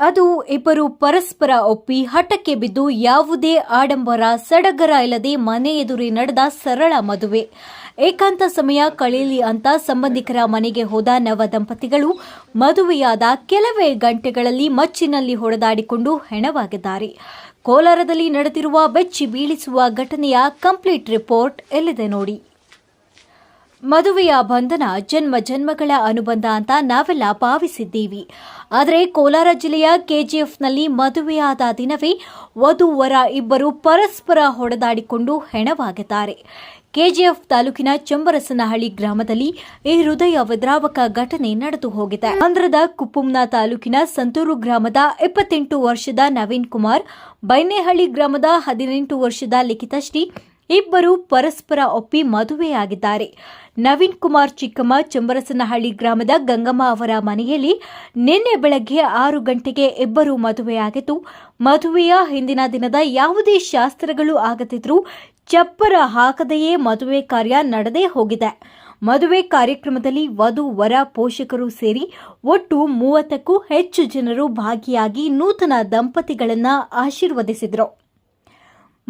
ಅದು ಇಬ್ಬರು ಪರಸ್ಪರ ಒಪ್ಪಿ ಹಠಕ್ಕೆ ಬಿದ್ದು ಯಾವುದೇ ಆಡಂಬರ ಸಡಗರ ಇಲ್ಲದೆ ಮನೆ ಎದುರಿ ನಡೆದ ಸರಳ ಮದುವೆ. ಏಕಾಂತ ಸಮಯ ಕಳೀಲಿ ಅಂತ ಸಂಬಂಧಿಕರ ಮನೆಗೆ ಹೋದ ನವ ದಂಪತಿಗಳು ಮದುವೆಯಾದ ಕೆಲವೇ ಗಂಟೆಗಳಲ್ಲಿ ಮಚ್ಚಿನಲ್ಲಿ ಹೊಡೆದಾಡಿಕೊಂಡು ಹೆಣವಾಗಿದ್ದಾರೆ. ಕೋಲಾರದಲ್ಲಿ ನಡೆದಿರುವ ಬೆಚ್ಚಿ ಬೀಳಿಸುವ ಘಟನೆಯ ಕಂಪ್ಲೀಟ್ ರಿಪೋರ್ಟ್ ಎಲ್ಲಿದೆ ನೋಡಿ. ಮದುವೆಯ ಬಂಧನ ಜನ್ಮ ಜನ್ಮಗಳ ಅನುಬಂಧ ಅಂತ ನಾವೆಲ್ಲ ಭಾವಿಸಿದ್ದೀವಿ. ಆದರೆ ಕೋಲಾರ ಜಿಲ್ಲೆಯ ಕೆಜಿಎಫ್ನಲ್ಲಿ ಮದುವೆಯಾದ ದಿನವೇ ವಧುವರ ಇಬ್ಬರು ಪರಸ್ಪರ ಹೊಡೆದಾಡಿಕೊಂಡು ಹೆಣವಾಗಿದ್ದಾರೆ. ಕೆಜಿಎಫ್ ತಾಲೂಕಿನ ಚಂಬರಸನಹಳ್ಳಿ ಗ್ರಾಮದಲ್ಲಿ ಈ ಹೃದಯ ವಿದ್ರಾವಕ ಘಟನೆ ನಡೆದು ಹೋಗಿದೆ. ಆಂಧ್ರದ ಕುಪ್ಪುಂನ ತಾಲೂಕಿನ ಸಂತೂರು ಗ್ರಾಮದ ಇಪ್ಪತ್ತೆಂಟು ವರ್ಷದ ನವೀನ್ ಕುಮಾರ್, ಬೈನೇಹಳ್ಳಿ ಗ್ರಾಮದ ಹದಿನೆಂಟು ವರ್ಷದ ಲಿಖಿತಶ್ರೀ ಇಬ್ಬರು ಪರಸ್ಪರ ಒಪ್ಪಿ ಮದುವೆಯಾಗಿದ್ದಾರೆ. ನವೀನ್ ಕುಮಾರ್ ಚಿಕ್ಕಮ್ಮ ಚಂಬರಸನಹಳ್ಳಿ ಗ್ರಾಮದ ಗಂಗಮ್ಮ ಅವರ ಮನೆಯಲ್ಲಿ ನಿನ್ನೆ ಬೆಳಗ್ಗೆ ಆರು ಗಂಟೆಗೆ ಇಬ್ಬರು ಮದುವೆಯಾಗಿದ್ದು, ಮದುವೆಯ ಹಿಂದಿನ ದಿನದ ಯಾವುದೇ ಶಾಸ್ತ್ರಗಳು ಆಗದಿದ್ರೂ ಚಪ್ಪರ ಹಾಕದೆಯೇ ಮದುವೆ ಕಾರ್ಯ ನಡೆದೇ ಹೋಗಿದೆ. ಮದುವೆ ಕಾರ್ಯಕ್ರಮದಲ್ಲಿ ವಧು, ವರ, ಪೋಷಕರು ಸೇರಿ ಒಟ್ಟು ಮೂವತ್ತಕ್ಕೂ ಹೆಚ್ಚು ಜನರು ಭಾಗಿಯಾಗಿ ನೂತನ ದಂಪತಿಗಳನ್ನು ಆಶೀರ್ವದಿಸಿದ್ರು.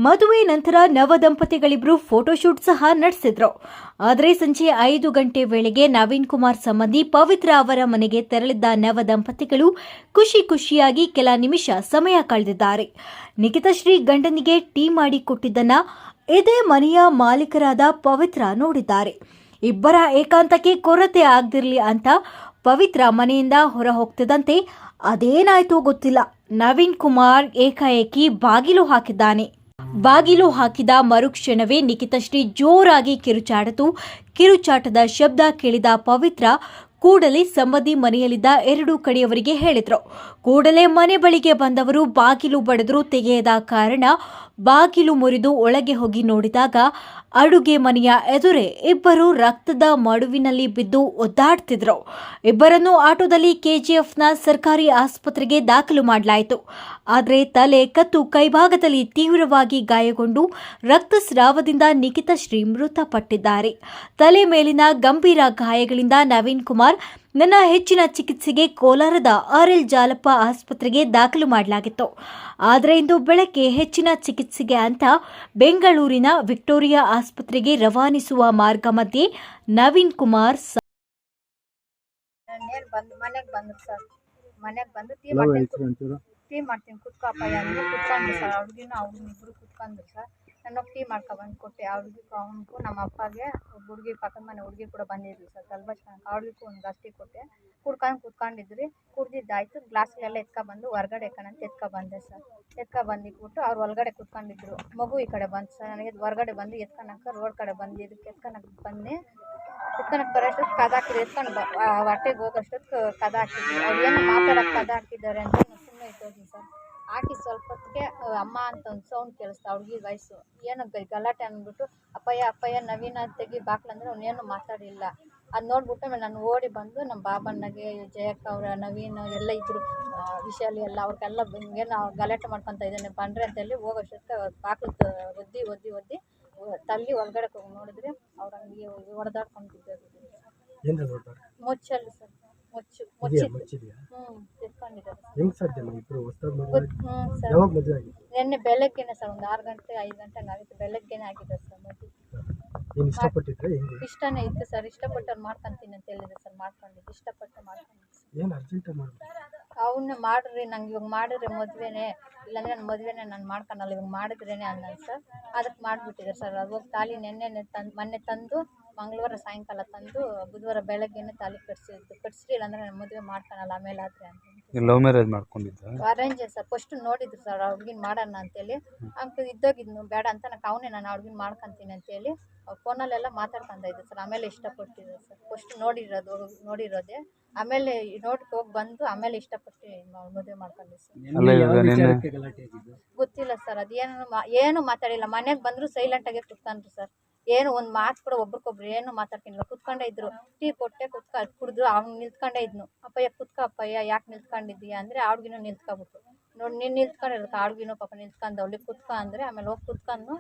ಮದುವೆ ನಂತರ ನವ ದಂಪತಿಗಳಿಬ್ರು ಫೋಟೋಶೂಟ್ ಸಹ ನಡೆಸಿದ್ರು. ಆದರೆ ಸಂಜೆ ಐದು ಗಂಟೆ ವೇಳೆಗೆ ನವೀನ್ ಕುಮಾರ್ ಸಂಬಂಧಿ ಪವಿತ್ರ ಅವರ ಮನೆಗೆ ತೆರಳಿದ್ದ ನವ ದಂಪತಿಗಳು ಖುಷಿ ಖುಷಿಯಾಗಿ ಕೆಲ ನಿಮಿಷ ಸಮಯ ಕಳೆದಿದ್ದಾರೆ. ನಿಖಿತಶ್ರೀ ಗಂಡನಿಗೆ ಟೀ ಮಾಡಿ ಕೊಟ್ಟಿದ್ದನ್ನ ಇದೇ ಮನೆಯ ಮಾಲೀಕರಾದ ಪವಿತ್ರ ನೋಡಿದ್ದಾರೆ. ಇಬ್ಬರ ಏಕಾಂತಕ್ಕೆ ಕೊರತೆ ಆಗದಿರಲಿ ಅಂತ ಪವಿತ್ರ ಮನೆಯಿಂದ ಹೊರ ಹೋಗ್ತಿದ್ದಂತೆ ಅದೇನಾಯ್ತೋ ಗೊತ್ತಿಲ್ಲ. ನವೀನ್ ಕುಮಾರ್ ಏಕಾಏಕಿ ಬಾಗಿಲು ಹಾಕಿದ್ದಾನೆ. ಬಾಗಿಲು ಹಾಕಿದ ಮರುಕ್ಷಣವೇ ನಿಖಿತಶ್ರೀ ಜೋರಾಗಿ ಕಿರುಚಾಡಿತು. ಕಿರುಚಾಟದ ಶಬ್ದ ಕೇಳಿದ ಪವಿತ್ರ ಕೂಡಲೇ ಸಂಬಂಧಿ ಮನೆಯಲ್ಲಿದ್ದ ಎರಡು ಕಡೆಯವರಿಗೆ ಹೇಳಿದರು. ಕೂಡಲೇ ಮನೆ ಬಳಿಗೆ ಬಂದವರು ಬಾಗಿಲು ಬಡಿದ್ರು ತೆಗೆಯದ ಕಾರಣ ಬಾಗಿಲು ಮುರಿದು ಒಳಗೆ ಹೋಗಿ ನೋಡಿದಾಗ ಅಡುಗೆ ಮನೆಯ ಎದುರೇ ಇಬ್ಬರು ರಕ್ತದ ಮಡುವಿನಲ್ಲಿ ಬಿದ್ದು ಒದ್ದಾಡ್ತಿದ್ರು. ಇಬ್ಬರನ್ನು ಆಟೋದಲ್ಲಿ ಕೆಜಿಎಫ್ನ ಸರ್ಕಾರಿ ಆಸ್ಪತ್ರೆಗೆ ದಾಖಲು ಮಾಡಲಾಯಿತು. ಆದರೆ ತಲೆ, ಕತ್ತು, ಕೈಭಾಗದಲ್ಲಿ ತೀವ್ರವಾಗಿ ಗಾಯಗೊಂಡು ರಕ್ತಸ್ರಾವದಿಂದ ನಿಖಿತಶ್ರೀ ಮೃತಪಟ್ಟಿದ್ದಾರೆ ತಲೆ ಮೇಲಿನ ಗಂಭೀರ ಗಾಯಗಳಿಂದ ನವೀನ್ ಕುಮಾರ್ ನನ್ನ ಹೆಚ್ಚಿನ ಚಿಕಿತ್ಸೆಗೆ ಕೋಲಾರದ ಆರ್ ಎಲ್ ಜಾಲಪ್ಪ ಆಸ್ಪತ್ರೆಗೆ ದಾಖಲು ಮಾಡಲಾಗಿತ್ತು. ಆದರೆ ಇಂದು ಬೆಳಗ್ಗೆ ಹೆಚ್ಚಿನ ಚಿಕಿತ್ಸೆಗೆ ಅಂತ ಬೆಂಗಳೂರಿನ ವಿಕ್ಟೋರಿಯಾ ಆಸ್ಪತ್ರೆಗೆ ರವಾನಿಸುವ ಮಾರ್ಗ ಮಧ್ಯೆ ನವೀನ್ ಕುಮಾರ್ ಸ- ನೇರ್ ಬಂದು ಮನೆಗೆ ಬಂದ್ರು ಸರ್. ಮನೆಗೆ ಬಂದು ಟೀ ಮಾಡ್ತೀನಿ ಕುತ್ಕೋಪ್ಪ ಕುತ್ಕೊಂಡ್ರು ಸರ್. ಅವ್ರಿಗಿನ ಕುತ್ಕೊಂಡ್ರು ಸರ್. ನಾನು ಟೀ ಮಾಡ್ಕೊಬಂದು ಕೊಟ್ಟೆ. ಅವ್ರಿಗೂ ಅವನಿಗೂ ನಮ್ಮ ಅಪ್ಪಗೆ ಒಬ್ಬ ಹುಡುಗಿ, ಪಕ್ಕದ ಮನೆ ಹುಡುಗಿ ಕೂಡ ಬಂದಿದ್ವಿ ಸರ್ ಗಲ್ಬಾಜ್ ಅವ್ರಿಗೂ ಒಂದು ಗಸ್ಟಿ ಕೊಟ್ಟೆ. ಕುಡ್ಕೊಂಡು ಕುತ್ಕೊಂಡಿದ್ರಿ. ಕುಡ್ದಿದ್ದಾಯ್ತು. ಗ್ಲಾಸ್ಗಳೆಲ್ಲ ಎತ್ಕೊಬಂದು ಹೊರ್ಗಡೆ ಕಣಂತ ಎತ್ಕೊಬಂದೆ ಸರ್. ಎತ್ಕೊಬಂದಿಟ್ಬಿಟ್ಟು ಅವ್ರು ಒಳಗಡೆ ಕುತ್ಕೊಂಡಿದ್ರು. ಮಗು ಈ ಕಡೆ ಬಂತು ಸರ್. ನನಗೆ ಹೊರ್ಗಡೆ ಬಂದು ಎತ್ಕೊಳಕ್ಕೆ ರೋಡ್ ಕಡೆ ಬಂದು ಇದಕ್ಕೆ ಎತ್ಕೊಳಕ್ಕೆ ಬಂದೆ. ಎತ್ಕೊಳಕ್ಕೆ ಬರೋಷ್ಟೊತ್ತು ಕದ ಹಾಕಿದ್ರು. ಎತ್ಕೊಂಡು ಹೊಟ್ಟೆಗೆ ಹೋಗೋಷ್ಟೊತ್ತು ಕದ ಹಾಕಿದ್ರು. ಅವ್ರು ಏನು ಮಾತಾಡೋಕೆ ಕದ ಹಾಕಿದ್ದಾರೆ ಅಂತ ಸುಮ್ಮನೆ ಇಟ್ಟೋಗಿ ಸರ್. ಹಾಕಿ ಸ್ವಲ್ಪ ಹೊತ್ತಿಗೆ ಅಮ್ಮ ಅಂತ ಒಂದು ಸೌಂಡ್ ಕೇಳಿಸ್ತು ಅವ್ರಿಗೆ ವಯಸ್ಸು ಏನು ಗ- ಗಲಾಟೆ ಅಂದ್ಬಿಟ್ಟು ಅಪ್ಪಯ್ಯ ಅಪ್ಪಯ್ಯ ನವೀನ ತೆಗಿ ಬಾಕ್ಲಂದ್ರೆ ಅವನೇನು ಮಾತಾಡಿಲ್ಲ. ಅದು ನೋಡ್ಬಿಟ್ಟು ಆಮೇಲೆ ನಾನು ಓಡಿ ಬಂದು ನಮ್ಮ ಬಾಬಣ್ಣಗೆ ಜಯಕ್ಕ ಅವರ ನವೀನ್ ಎಲ್ಲ ಇದ್ರು ವಿಷಯಲ್ಲಿ ವಿಶಾಲಿ ಎಲ್ಲ ಅವ್ರಿಗೆಲ್ಲ ಹಿಂಗೇನು ಗಲಾಟೆ ಮಾಡ್ಕೊತ ಇದ್ದಾನೆ ಬಂದ್ರೆ ಅಂತೇಳಿ ಹೋಗೋಷ್ಟೊತ್ತು ಬಾಕ್ಲು ತ- ಒದ್ದಿ ಒದ್ದಿ ಒದ್ದಿ ತಲ್ಲಿ ಒಳಗಡೆ ಹೋಗಿ ನೋಡಿದ್ರೆ ಅವ್ರು ಹಂಗೆ ಹೊಡೆದಾಡ್ಕೊಂಡು ಏನ್ ಮುಚ್ಚಲ್ಲಿ ಸರ್. ಮುಚ್ಚು ಇದೆಯಾ? ಮುಚ್ಚಿದ್ಯಾ? ಹ್ಞೂ ಎತ್ಕೊಂಡಿದ್ದಾರೆ ಹೆಂಗ್ ಸಾಧ್ಯ ಇಬ್ರು ಹೊಸ್ದಾಗ್ ಮದುವೆ ಆಗಿ- ಹ್ಞೂ ಸರ್. ಯಾವಾಗ ಮದುವೆ ಆಗಿತ್ತು ನಿನ್ನೆ ಬೆಳಗ್ಗೆನೆ ಸರ್ ಒಂದು ಆರು ಗಂಟೆ ಐದು ಗಂಟೆ ಆಗಿತ್ತು ಬೆಳಗ್ಗೆನೆ ಆಗಿದೆ ಸರ್ ಮದುವೆ. ನೀನ್ ಇಷ್ಟಪಟ್ಟಿದ್ರೆ ಹೆಂಗೆ? ಇಷ್ಟನೇ ಇತ್ತು ಸರ್. ಇಷ್ಟಪಟ್ಟವ್ರು ಮಾಡ್ಕೊಂತೀನಿ ಅಂತ ಹೇಳಿದ್ರೆ ಸರ್ ಮಾಡ್ಕೊಂಡಿದ್ದು. ಇಷ್ಟಪಟ್ಟು ಮಾಡ್ಕೊಂಡಿದ್ದು ಸರ್. ಏನ್ ಮಾಡ್ಬೇಕು? ಅವನ್ನ ಮಾಡ್ರಿ ನಂಗೆ ಇವಾಗ ಮಾಡಿದ್ರೆ ಮದುವೆನೇ ಇಲ್ಲಾಂದ್ರೆ ನನ್ನ ಮದುವೆನೇ ನಾನು ಮಾಡ್ಕೊಳಲ್ಲ ಇವಾಗ ಮಾಡಿದ್ರೇನೆ ಅನ್ನೋದು ಸರ್. ಅದಕ್ಕೆ ಮಾಡಿಬಿಟ್ಟಿದ್ದಾರೆ ಸರ್. ಅದು ಹೋಗಿ ತಾಲಿ ನೆನ್ನೆನೆ ತಂದು ಮೊನ್ನೆ ತಂದು ಮಂಗಳವಾರ ಸಾಯಂಕಾಲ ತಂದು ಬುಧವಾರ ಬೆಳಗ್ಗೆನೇ ತಾಲಿ ಕಟ್ಸಿದ್ದು ಕಟ್ಸ್ರಿ ಇಲ್ಲಾಂದ್ರೆ ನಾನು ಮದುವೆ ಮಾಡ್ಕೊಳಲ್ಲ ಆಮೇಲೆ ಆದರೆ ಅಂತ ಲವ್ ಮ್ಯಾರೇಜ್ ಮಾಡ್ಕೊಂಡಿದ್ದ? ಅರೇಂಜ್ ಸರ್ ಫಸ್ಟ್ ನೋಡಿದ್ರು ಸರ್ ಹುಡುಗಿನ ಮಾಡೋಣ ಅಂತೇಳಿ. ಅಂಕ ಇದ್ದೋಗಿದ್ನು ಬೇಡ ಅಂತ ನಾನು ಅವನೇ ನಾನು ಅಂತ ಮಾಡ್ಕೊತೀನಿ ಅಂತೇಳಿ ಫೋನಲ್ಲೆಲ್ಲ ಮಾತಾಡ್ಕೊಂತ ಇದ್ದೆ ಸರ್ ಆಮೇಲೆ ಇಷ್ಟಪಟ್ಟಿದ್ದೆ ಸರ್. ಫಸ್ಟ್ ನೋಡಿರೋದು ನೋಡಿರೋದೆ ಆಮೇಲೆ ನೋಡ್ಕೊ ಹೋಗಿ ಬಂದು ಆಮೇಲೆ ಇಷ್ಟಪಟ್ಟು ಮದುವೆ ಮಾಡ್ಕೊಂಡೆ ಸರ್. ಅಲ್ಲ ಇವಾಗ ನಿನ್ನೆ ಗೊತ್ತಿಲ್ಲ ಸರ್ ಅದೇನು ಮಾ ಏನು ಮಾತಾಡಿಲ್ಲ ಮನೆಗೆ ಬಂದರೂ ಸೈಲೆಂಟಾಗೆ ಕುತ್ಕೊಂಡ್ರು ಸರ್. ಏನು ಒಂದು ಮಾತು ಕೂಡ ಒಬ್ರಿಗೊಬ್ರು ಏನು ಮಾತಾಡ್ತಿಲ್ಲ. ಕುತ್ಕೊಂಡೇ ಇದ್ರು. ಟೀ ಕೊಟ್ಟೆ ಕುತ್ಕ ಕುಡಿದ್ರು ಅವ್ನು ನಿಂತ್ಕೊಂಡೇ ಇದ್ನು. ಅಪ್ಪಯ್ಯ ಕುತ್ಕ ಅಪ್ಪಯ್ಯ ಯಾಕೆ ನಿಂತ್ಕೊಂಡಿದ್ದೀಯ? ಅಂದರೆ ಅವ್ಳಿಗಿನೂ ನಿಂತ್ಕೊಬಿಟ್ಟು ನೋಡಿ ನೀನು ನಿಂತ್ಕೊಂಡಿರುತ್ತೆ ಅವ್ಳಿಗಿನೂ ಪಾಪ ನಿಂತ್ಕೊಂಡು ಅವಳಿಗೆ ಕುತ್ಕ ಅಂದರೆ ಆಮೇಲೆ ಹೋಗಿ ಕುತ್ಕೊಂಡು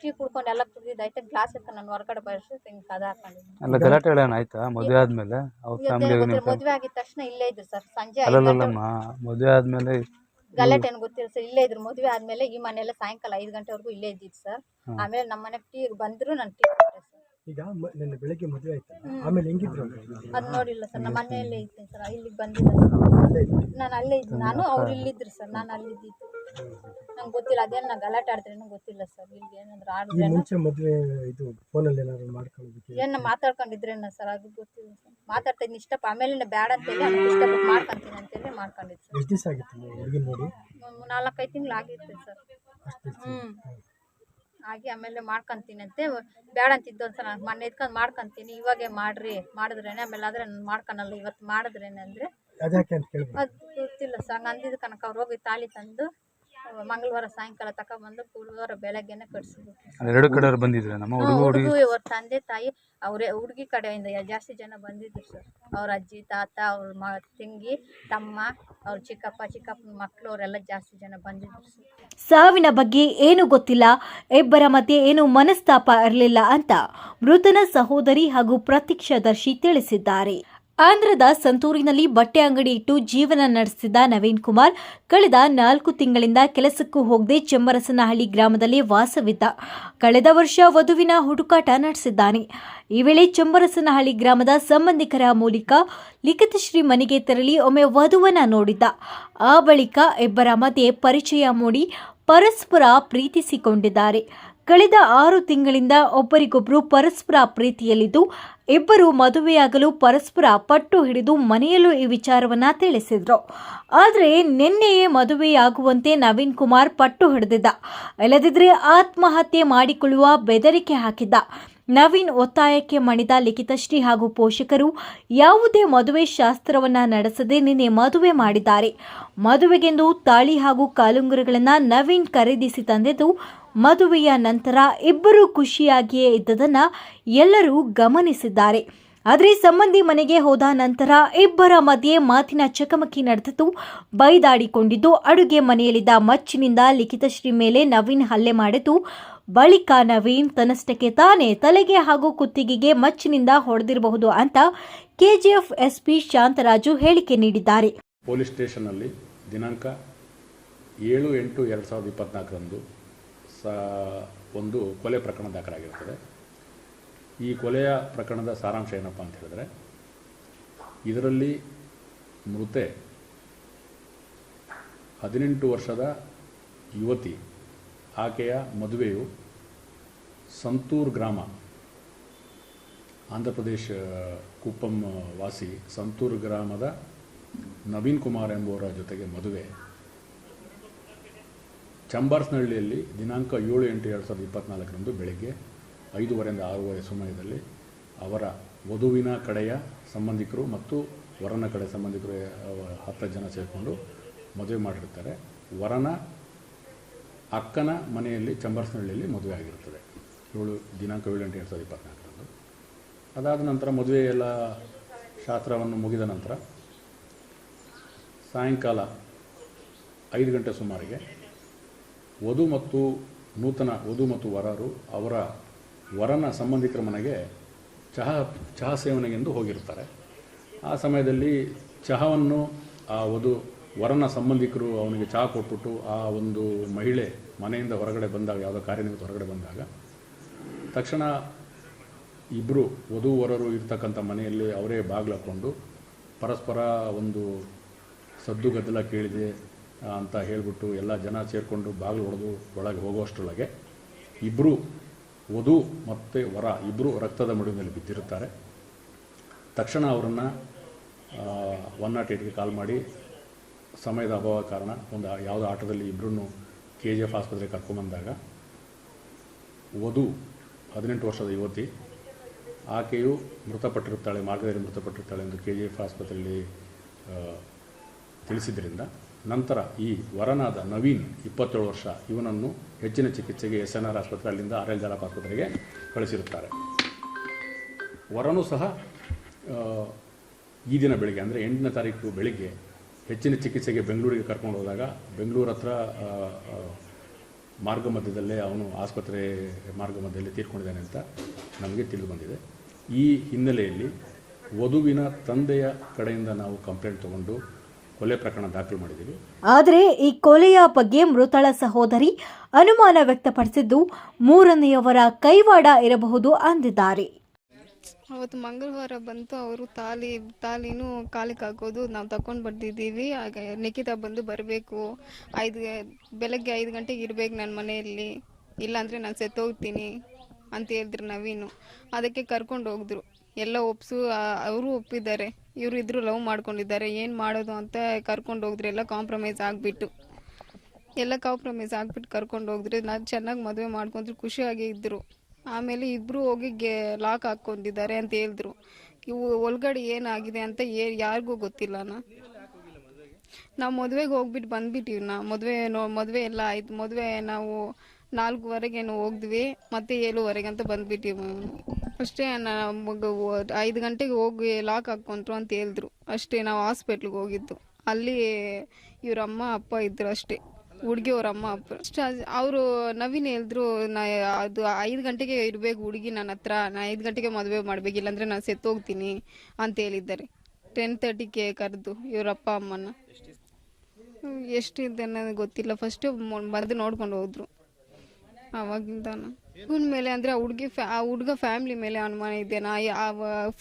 ಟೀ ಕುಡ್ಕೊಂಡು ಎಲ್ಲ ಐತೆ ಗ್ಲಾಸ್ ಇತ್ತ ನಾನು ಹೊರಗಡೆ ಬರ್ಸಿ ಹಿಂಗೆ ಕದ ಹಾಕೊಂಡಿದ್ದೀನಿ ಅಲ್ಲ ಗಲಾಟೆ ಹೇಳೋಣ ಆಯ್ತಾ? ಮದುವೆ ಆದ್ಮೇಲೆ? ಅವ್ರ ಫ್ಯಾಮಿಲಿ ನೀವು ಮದುವೆ ಆಗಿದ ತಕ್ಷಣ ಇಲ್ಲೇ ಇದ್ರು ಸರ್. ಸಂಜೆ ಅಲ್ಲಲ್ಲಮ್ಮ ಮದುವೆ ಆದ್ಮೇಲೆ ಗಲಾಟೆ ಏನು ಗೊತ್ತಿಲ್ಲ ಸರ್ ಇಲ್ಲೇ ಇದ್ರು. ಮದುವೆ ಆದ್ಮೇಲೆ ಈ ಮನೆಯಲ್ಲ ಸಾಯಂಕಾಲ ಐದು ಗಂಟೆವರೆಗೂ ಇಲ್ಲೇ ಇದ್ದಿದ್ದು ಸರ್ ಆಮೇಲೆ ನಮ್ಮ ಮನೆ ಟೀ ಬಂದ್ರು ನಾನು ಟೀ ಕೊಟ್ಟೆ ಸರ್ ಈಗ ಮ- ನಿನ್ನೆ ಬೆಳಗ್ಗೆ ಮದುವೆ ಆಯ್ತು ಆಮೇಲೆ ಹೆಂಗಿದ್ರು ಅವ್ರು? ಅದು ನೋಡಿಲ್ಲ ಸರ್ ನಮ್ಮ ಮನೆಯಲ್ಲೇ ಇದ್ದೆ ಸರ್ ಇಲ್ಲಿಗೆ ಬಂದಿಲ್ಲ ಸರ್ ಅಲ್ಲೇ ಇದ್ರು. ನಾನು ಅಲ್ಲೇ ಇದ್ದೆ. ನಾನು ಅವ್ರು ಇಲ್ಲಿದ್ರು ಸರ್ ನಾನು ಅಲ್ಲಿದ್ದಿದ್ದು ನಂಗೆ ಗೊತ್ತಿಲ್ಲ. ಅದೇನು ನಾ ಗಲಾಟೆ ಆಡಿದ್ರೇನು ಗೊತ್ತಿಲ್ಲ ಸರ್ ಇಲ್ಲಿ ಏನಂದ್ರೆ ಈ ಆಡಿದ್ರೇನು. ಮುಂಚೆ ಮದುವೆ ಇದು ಫೋನಲ್ಲಿ ಏನಾದ್ರು ಮಾಡ್ಕೊಳ್ಳೋದಕ್ಕೆ ಏನ ಮಾತಾಡ್ಕೊಂಡಿದ್ರೇನ ಸರ್ ಅದು ಗೊತ್ತಿಲ್ಲ ಸರ್ ಮಾತಾಡ್ತಾ ಇದ್ದೀನಿ. ಇಷ್ಟಪ್ಪ ಆಮೇಲೆ ಬೇಡ ಅಂತೇಳಿ ಅದಕ್ಕೆ ಇಷ್ಟಪಟ್ಟು ಮಾಡ್ಕೊಂತೀನಿ ಅಂತೇಳಿ ಮಾಡ್ಕೊಂಡಿದ್ದು ಎಷ್ಟು ದಿವಸ ಆಗಿತ್ತು ನೀವು ನೋಡಿ? ನಾಲ್ಕೈದು ತಿಂಗಳು ಆಗಿತ್ತು ಸರ್. ಹ್ಞೂ ಆಗಿ ಆಮೇಲೆ ಮಾಡ್ಕೊಂತೀನಿ ಅಂತೆ. ಬೇಡ ಅಂತಿದ್ದು ಒಂದು ಸಲ ಮೊನ್ನೆ ಇದ್ಕೊಂಡು ಮಾಡ್ಕೊಂತೀನಿ. ಇವಾಗೆ ಮಾಡ್ರಿ ಮಾಡಿದ್ರೇನೆ ಆಮೇಲೆ ಆದರೆ ನಾನು ಮಾಡ್ಕೊಳಲ್ಲ. ಇವತ್ತು ಮಾಡಿದ್ರೇನೆ ಅಂದರೆ ಅದು ಗೊತ್ತಿಲ್ಲ ಸರ್. ಹಂಗೆ ಅಂದಿದ್ದು ಕನಕ ಅವ್ರು ಹೋಗಿ ತಾಳಿ ತಂದು ಮಂಗಳವಾರ ಸಾಯಂಕಾಲ ತಕೊಂಡ್ಬಂದು ಗುರುವಾರ ಬೆಳಗ್ಗೆನೆ ಕಟ್ಸಿದ್ರು ಅಲ್ಲಿ ಎರಡು ಕಡೆ ಬಂದಿದ್ರೆ ನಮ್ಮ ಹುಡುಗ ಹುಡುಗಿ. ಹುಡುಗಿ ಅವ್ರ ತಂದೆ ತಾಯಿ ಅವರೇ ಹುಡುಗಿ ಕಡೆಯಿಂದ ಜಾಸ್ತಿ ಜನ ಬಂದಿದ್ರು ಸರ್. ಅವ್ರ ಅಜ್ಜಿ ತಾತ ಅವ್ರ ಮ ತಂಗಿ ತಮ್ಮ ಅವ್ರ ಚಿಕ್ಕಪ್ಪ ಚಿಕ್ಕಪ್ಪನ ಮಕ್ಕಳು ಅವರೆಲ್ಲ ಜಾಸ್ತಿ ಜನ ಬಂದಿದ್ರು ಸರ್. ಸಾವಿನ ಬಗ್ಗೆ ಏನು ಗೊತ್ತಿಲ್ಲ ಇಬ್ಬರ ಮಧ್ಯೆ ಏನು ಮನಸ್ತಾಪ ಇರಲಿಲ್ಲ ಅಂತ ಮೃತನ ಸಹೋದರಿ ಹಾಗೂ ಪ್ರತ್ಯಕ್ಷದರ್ಶಿ ತಿಳಿಸಿದ್ದಾರೆ. ಆಂಧ್ರದ ಸಂತೂರಿನಲ್ಲಿ ಬಟ್ಟೆ ಅಂಗಡಿ ಇಟ್ಟು ಜೀವನ ನಡೆಸಿದ್ದ ನವೀನ್ ಕುಮಾರ್, ಕಳೆದ ನಾಲ್ಕು ತಿಂಗಳಿಂದ ಕೆಲಸಕ್ಕೂ ಹೋಗದೆ ಚೆಮ್ಮರಸನಹಳ್ಳಿ ಗ್ರಾಮದಲ್ಲಿ ವಾಸವಿದ್ದ. ಕಳೆದ ವರ್ಷ ವಧುವಿನ ಹುಡುಕಾಟ ನಡೆಸಿದ್ದಾನೆ. ಈ ವೇಳೆ ಚೆಂಬರಸನಹಳ್ಳಿ ಗ್ರಾಮದ ಸಂಬಂಧಿಕರ ಮೂಲಕ ಲಿಖಿತಶ್ರೀ ಮನೆಗೆ ತೆರಳಿ ಒಮ್ಮೆ ವಧುವನ್ನ ನೋಡಿದ್ದ. ಆ ಬಳಿಕ ಇಬ್ಬರ ಮಧ್ಯೆ ಪರಿಚಯ ಮೂಡಿ ಪರಸ್ಪರ ಪ್ರೀತಿಸಿಕೊಂಡಿದ್ದಾರೆ. ಕಳೆದ ಆರು ತಿಂಗಳಿಂದ ಒಬ್ಬರಿಗೊಬ್ಬರು ಪರಸ್ಪರ ಪ್ರೀತಿಯಲ್ಲಿದ್ದು ಇಬ್ಬರು ಮದುವೆಯಾಗಲು ಪರಸ್ಪರ ಪಟ್ಟು ಹಿಡಿದು ಮನೆಯಲ್ಲೂ ಈ ವಿಚಾರವನ್ನ ತಿಳಿಸಿದ್ರು. ಆದರೆ ನಿನ್ನೆಯೇ ಮದುವೆಯಾಗುವಂತೆ ನವೀನ್ ಕುಮಾರ್ ಪಟ್ಟು ಹಿಡಿದಿದ್ದ. ಇಲ್ಲದಿದ್ದರೆ ಆತ್ಮಹತ್ಯೆ ಮಾಡಿಕೊಳ್ಳುವ ಬೆದರಿಕೆ ಹಾಕಿದ್ದ. ನವೀನ್ ಒತ್ತಾಯಕ್ಕೆ ಮಣಿದ ಲಿಖಿತಶ್ರೀ ಹಾಗೂ ಪೋಷಕರು ಯಾವುದೇ ಮದುವೆ ಶಾಸ್ತ್ರವನ್ನ ನಡೆಸದೆ ನಿನ್ನೆ ಮದುವೆ ಮಾಡಿದ್ದಾರೆ. ಮದುವೆಗೆಂದು ತಾಳಿ ಹಾಗೂ ಕಾಲುಂಗುರಗಳನ್ನು ನವೀನ್ ಖರೀದಿಸಿ ತಂದಿದ್ದು, ಮದುವೆಯ ನಂತರ ಇಬ್ಬರು ಖುಷಿಯಾಗಿಯೇ ಇದ್ದದನ್ನ ಎಲ್ಲರೂ ಗಮನಿಸಿದ್ದಾರೆ. ಆದರೆ ಸಂಬಂಧಿ ಮನೆಗೆ ಹೋದ ನಂತರ ಇಬ್ಬರ ಮಧ್ಯೆ ಮಾತಿನ ಚಕಮಕಿ ನಡೆದಿದ್ದು, ಬೈದಾಡಿಕೊಂಡಿದ್ದು, ಅಡುಗೆ ಮನೆಯಲ್ಲಿದ್ದ ಮಚ್ಚಿನಿಂದ ಲಿಖಿತಶ್ರೀ ಮೇಲೆ ನವೀನ್ ಹಲ್ಲೆ ಮಾಡಿದ್ದು ಬಳಿಕ ನವೀನ್ ತನ್ನಷ್ಟಕ್ಕೆ ತಾನೇ ತಲೆಗೆ ಹಾಗೂ ಕುತ್ತಿಗೆಗೆ ಮಚ್ಚಿನಿಂದ ಹೊಡೆದಿರಬಹುದು ಅಂತ ಕೆಜಿಎಫ್ ಎಸ್ಪಿ ಶಾಂತರಾಜು ಹೇಳಿಕೆ ನೀಡಿದ್ದಾರೆ. ಪೊಲೀಸ್ ಸ್ಟೇಷನ್ನಲ್ಲಿ ದಿನಾಂಕ ಏಳು ಎಂಟು ಎರಡು ಸಾವಿರದ ಇಪ್ಪತ್ನಾಲ್ಕರಂದು ಒಂದು ಕೊಲೆ ಪ್ರಕರಣ ದಾಖಲಾಗಿರ್ತದೆ ಈ ಕೊಲೆಯ ಪ್ರಕರಣದ ಸಾರಾಂಶ ಏನಪ್ಪ ಅಂತ ಹೇಳಿದ್ರೆ, ಇದರಲ್ಲಿ ಮೃತೆ ಹದಿನೆಂಟು ವರ್ಷದ ಯುವತಿ ಆಕೆಯ ಮದುವೆಯು ಸಂತೂರ್ ಗ್ರಾಮ, ಆಂಧ್ರ ಪ್ರದೇಶ ಕುಪ್ಪಂ ವಾಸಿ ಸಂತೂರ್ ಗ್ರಾಮದ ನವೀನ್ ಕುಮಾರ್ ಎಂಬುವರ ಜೊತೆಗೆ ಮದುವೆ. ಚಂಬಾರ್ಸ್ನಹಳ್ಳಿಯಲ್ಲಿ ದಿನಾಂಕ ಏಳು ಎಂಟು ಎರಡು ಸಾವಿರದ ಇಪ್ಪತ್ತ್ನಾಲ್ಕರಂದು ಬೆಳಗ್ಗೆ ಐದೂವರೆಯಿಂದ ಆರೂವರೆ ಸಮಯದಲ್ಲಿ ಅವರ ವಧುವಿನ ಕಡೆಯ ಸಂಬಂಧಿಕರು ಮತ್ತು ವರನ ಕಡೆ ಸಂಬಂಧಿಕರು ಹತ್ತು ಜನ ಸೇರಿಕೊಂಡು ಮದುವೆ ಮಾಡಿರ್ತಾರೆ. ವರನ ಅಕ್ಕನ ಮನೆಯಲ್ಲಿ ಚಂಬರ್ಸ್ನಹಳ್ಳಿಯಲ್ಲಿ ಮದುವೆ ಆಗಿರುತ್ತದೆ. ಏಳು ದಿನಾಂಕ ಏಳು ಗಂಟೆ ಎರಡು ಸಾವಿರದ ಇಪ್ಪತ್ತ್ನಾಲ್ಕರಂದು ಅದಾದ ನಂತರ ಮದುವೆ ಎಲ್ಲ ಶಾಸ್ತ್ರವನ್ನು ಮುಗಿದ ನಂತರ ಸಾಯಂಕಾಲ ಐದು ಗಂಟೆ ಸುಮಾರಿಗೆ ವಧು ಮತ್ತು ನೂತನ ವಧು ಮತ್ತು ವರರು ಅವರ ವರನ ಸಂಬಂಧಿಕರ ಮನೆಗೆ ಚಹಾ ಚಹಾ ಸೇವನೆಗೆಂದು ಹೋಗಿರ್ತಾರೆ ಆ ಸಮಯದಲ್ಲಿ ಚಹಾವನ್ನು ಆ ವಧು ವರನ ಸಂಬಂಧಿಕರು ಅವನಿಗೆ ಚಹಾ ಕೊಟ್ಬಿಟ್ಟು ಆ ಒಂದು ಮಹಿಳೆ ಮನೆಯಿಂದ ಹೊರಗಡೆ ಬಂದಾಗ, ಯಾವುದೋ ಕಾರ್ಯನಿಮಿತ್ತ ಹೊರಗಡೆ ಬಂದಾಗ, ತಕ್ಷಣ ಇಬ್ಬರು ವಧುವರರು ಇರ್ತಕ್ಕಂಥ ಮನೆಯಲ್ಲಿ ಅವರೇ ಬಾಗಿಲು ಹಾಕ್ಕೊಂಡು ಪರಸ್ಪರ ಒಂದು ಸದ್ದು ಗದ್ದಲ ಕೇಳಿದೆ ಅಂತ ಹೇಳಿಬಿಟ್ಟು ಎಲ್ಲ ಜನ ಸೇರಿಕೊಂಡು ಬಾಗಿಲು ಹೊಡೆದು ಒಳಗೆ ಹೋಗುವಷ್ಟರೊಳಗೆ ಇಬ್ಬರು ವಧು ಮತ್ತು ವರ ಇಬ್ಬರು ರಕ್ತದ ಮಡುವಿನಲ್ಲಿ ಬಿದ್ದಿರುತ್ತಾರೆ. ತಕ್ಷಣ ಅವರನ್ನು ಒನ್ ನಾಟ್ ಏಟ್ಗೆ ಕಾಲ್ ಮಾಡಿ, ಸಮಯದ ಅಭಾವ ಕಾರಣ ಒಂದು ಯಾವುದೋ ಆಟದಲ್ಲಿ ಇಬ್ಬರನ್ನು ಕೆ ಜಿ ಎಫ್ ಆಸ್ಪತ್ರೆಗೆ ಕರ್ಕೊಂಬಂದಾಗ ವಧು ಹದಿನೆಂಟು ವರ್ಷದ ಯುವತಿ, ಆಕೆಯು ಮೃತಪಟ್ಟಿರುತ್ತಾಳೆ ಮಾರ್ಗದಲ್ಲಿ ಮೃತಪಟ್ಟಿರುತ್ತಾಳೆ ಎಂದು ಕೆ ಜಿ ಎಫ್ ಆಸ್ಪತ್ರೆಯಲ್ಲಿ ತಿಳಿಸಿದ್ದರಿಂದ ನಂತರ ಈ ವರನಾದ ನವೀನ್ ಇಪ್ಪತ್ತೇಳು ವರ್ಷ ಇವನನ್ನು ಹೆಚ್ಚಿನ ಚಿಕಿತ್ಸೆಗೆ ಎಸ್ ಎನ್ ಆರ್ ಆಸ್ಪತ್ರೆ ಅಲ್ಲಿಂದ ಆರ್ ಎಲ್ ಜಾಲಪ್ ಆಸ್ಪತ್ರೆಗೆ ಕಳಿಸಿರುತ್ತಾರೆ. ವರನೂ ಸಹ ಈ ದಿನ ಬೆಳಿಗ್ಗೆ, ಅಂದರೆ ಎಂಟನೇ ತಾರೀಕು ಬೆಳಿಗ್ಗೆ ಹೆಚ್ಚಿನ ಚಿಕಿತ್ಸೆಗೆ ಬೆಂಗಳೂರಿಗೆ ಕರ್ಕೊಂಡು ಹೋದಾಗ ಬೆಂಗಳೂರು ಹತ್ರ ಮಾರ್ಗ ಮಧ್ಯದಲ್ಲೇ ಅವನು ಆಸ್ಪತ್ರೆ ಮಾರ್ಗ ಮಧ್ಯದಲ್ಲಿ ತೀರ್ಕೊಂಡಿದ್ದಾನೆ ಅಂತ ನಮಗೆ ತಿಳಿದು ಬಂದಿದೆ. ಈ ಹಿನ್ನೆಲೆಯಲ್ಲಿ ವಧುವಿನ ತಂದೆಯ ಕಡೆಯಿಂದ ನಾವು ಕಂಪ್ಲೇಂಟ್ ತಗೊಂಡು ಕೊಲೆ ಪ್ರಕರಣ ದಾಖಲು ಮಾಡಿದ್ದೀವಿ. ಆದರೆ ಈ ಕೊಲೆಯ ಬಗ್ಗೆ ಮೃತಳ ಸಹೋದರಿ ಅನುಮಾನ ವ್ಯಕ್ತಪಡಿಸಿದ್ದು ಮೂರನೆಯವರ ಕೈವಾಡ ಇರಬಹುದು ಅಂದಿದ್ದಾರೆ. ಅವತ್ತು ಮಂಗಳವಾರ ಬಂತು, ಅವರು ತಾಲಿ, ತಾಲಿನೂ ಕಾಲಿಗೆ ಹಾಕೋದು ನಾವು ತಗೊಂಡು ಬರ್ತಿದ್ದೀವಿ ಆಗ ನಿಖಿತಾ ಬಂದು ಬರಬೇಕು, ಐದು ಬೆಳಗ್ಗೆ ಐದು ಗಂಟೆಗೆ ಇರಬೇಕು ನನ್ನ ಮನೆಯಲ್ಲಿ. ಇಲ್ಲಾಂದರೆ ನಾನು ಸೆತ್ತೋಗ್ತೀನಿ ಅಂತ ಹೇಳಿದ್ರು ನವೀನು. ಅದಕ್ಕೆ ಕರ್ಕೊಂಡು ಹೋಗಿದ್ರು. ಎಲ್ಲ ಒಪ್ಸು ಅವರು ಒಪ್ಪಿದ್ದಾರೆ. ಇವರು ಇದ್ರು ಲವ್ ಮಾಡ್ಕೊಂಡಿದ್ದಾರೆ. ಏನು ಮಾಡೋದು ಅಂತ ಕರ್ಕೊಂಡು ಹೋಗಿದ್ರು. ಎಲ್ಲ ಕಾಂಪ್ರಮೈಸ್ ಆಗಿಬಿಟ್ಟು. ಎಲ್ಲ ಕಾಂಪ್ರಮೈಸ್ ಆಗಿಬಿಟ್ಟು ಕರ್ಕೊಂಡು ಹೋಗಿದ್ರು. ನಾನು ಚೆನ್ನಾಗಿ ಮದುವೆ ಮಾಡ್ಕೊಂಡ್ರು, ಖುಷಿಯಾಗಿ ಇದ್ದರು ಆಮೇಲೆ ಇಬ್ಬರು ಹೋಗಿ ಲಾಕ್ ಹಾಕ್ಕೊಂಡಿದ್ದಾರೆ ಅಂತ ಹೇಳಿದ್ರು. ಇವು ಒಳಗಡೆ ಏನಾಗಿದೆ ಅಂತ ಏ, ಯಾರಿಗೂ ಗೊತ್ತಿಲ್ಲ ನಾವು ಮದುವೆಗೆ ಹೋಗ್ಬಿಟ್ಟು ಬಂದ್ಬಿಟ್ಟಿವಿ ನಾ ಮದುವೆ ಮದುವೆ ಎಲ್ಲ ಆಯ್ತು. ಮದುವೆ ನಾವು ನಾಲ್ಕುವರೆಗೇನು ಹೋಗಿದ್ವಿ ಮತ್ತೆ ಏಳುವರೆಗೆ ಅಂತ ಬಂದ್ಬಿಟ್ಟಿವಿ ಅಷ್ಟೇ ನಮಗೆ ಮಗ ಐದು ಗಂಟೆಗೆ ಹೋಗಿ ಲಾಕ್ ಹಾಕ್ಕೊಂಡ್ರು ಅಂತ ಹೇಳಿದ್ರು. ಅಷ್ಟೇ ನಾವು ಹಾಸ್ಪಿಟ್ಲಿಗೆ ಹೋಗಿದ್ದು. ಅಲ್ಲಿ ಇವ್ರ ಅಮ್ಮ, ಅಪ್ಪ ಇದ್ರು ಅಷ್ಟೇ. ಹುಡುಗಿ ಅವ್ರ ಅಮ್ಮ ಅಪ್ಪ. ಅವರು ನವೀನ್ ಹೇಳಿದ್ರು, ನಾ ಅದು ಐದು ಗಂಟೆಗೆ ಇರಬೇಕು ಹುಡುಗಿ ನನ್ನ ಹತ್ರ. ನಾ ಐದು ಗಂಟೆಗೆ ಮದುವೆ ಮಾಡ್ಬೇಕು, ಇಲ್ಲಾಂದ್ರೆ ನಾನು ಸೆತ್ತೋಗ್ತೀನಿ ಅಂತ ಹೇಳಿದ್ದಾರೆ. ಟೆನ್ ತರ್ಟಿಗೆ ಕರೆದು ಇವ್ರ ಅಪ್ಪ ಅಮ್ಮನ ಎಷ್ಟಿದೆ ಅನ್ನೋದು ಗೊತ್ತಿಲ್ಲ. ಫಸ್ಟು ಬಂದು ನೋಡ್ಕೊಂಡು ಹೋದ್ರು. ಅವಾಗಿಂದ ಇವನ ಮೇಲೆ ಅಂದರೆ ಆ ಹುಡುಗಿ ಆ ಹುಡುಗ ಫ್ಯಾಮಿಲಿ ಮೇಲೆ ಅನುಮಾನ ಇದೆ. ನಾ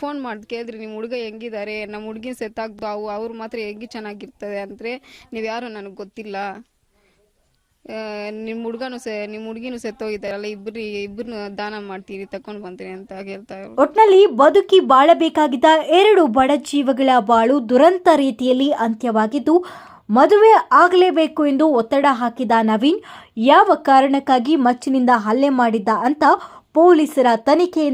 ಫೋನ್ ಮಾಡಿ, ಕೇಳಿದ್ರಿ ನಿಮ್ಮ ಹುಡುಗ ಹೆಂಗಿದ್ದಾರೆ ನಮ್ಮ ಹುಡುಗಿನ ಸೆತ್ತಾಗ್ದು ಅವು, ಅವ್ರು ಮಾತ್ರ ಹೆಂಗೆ ಚೆನ್ನಾಗಿರ್ತದೆ? ಅಂದರೆ, ನೀವು ಯಾರು? ನನಗೆ ಗೊತ್ತಿಲ್ಲ. ನಿಮ್ಮ ಹುಡುಗನು ಸೆ ನಿಮ್ಮ ಹುಡುಗಿನೂ ಸೆತ್ತೋಗಿದ್ದಾರಲ್ಲ ಇಬ್ಬರು ಇಬ್ಬರನ್ನ ದಾನ ಮಾಡ್ತೀರಿ, ತಕೊಂಡು ಬಂತೀರಿ ಅಂತ ಹೇಳ್ತಾ ಇದ್ರು. ಒಟ್ನಲ್ಲಿ ಬದುಕಿ ಬಾಳಬೇಕಾಗಿದ್ದ ಎರಡು ಬಡ ಜೀವಗಳ ಬಾಳು ದುರಂತ ರೀತಿಯಲ್ಲಿ ಅಂತ್ಯವಾಗಿದ್ದು, ಮದುವೆ ಆಗಲೇಬೇಕು ಎಂದು ಒತ್ತಡ ಹಾಕಿದ ನವೀನ್, ಯಾವ ಕಾರಣಕ್ಕಾಗಿ ಮಚ್ಚಿನಿಂದ ಹಲ್ಲೆ ಮಾಡಿದ್ದ ಅಂತ ಪೊಲೀಸರ ತನಿಖೆಯಿಂದ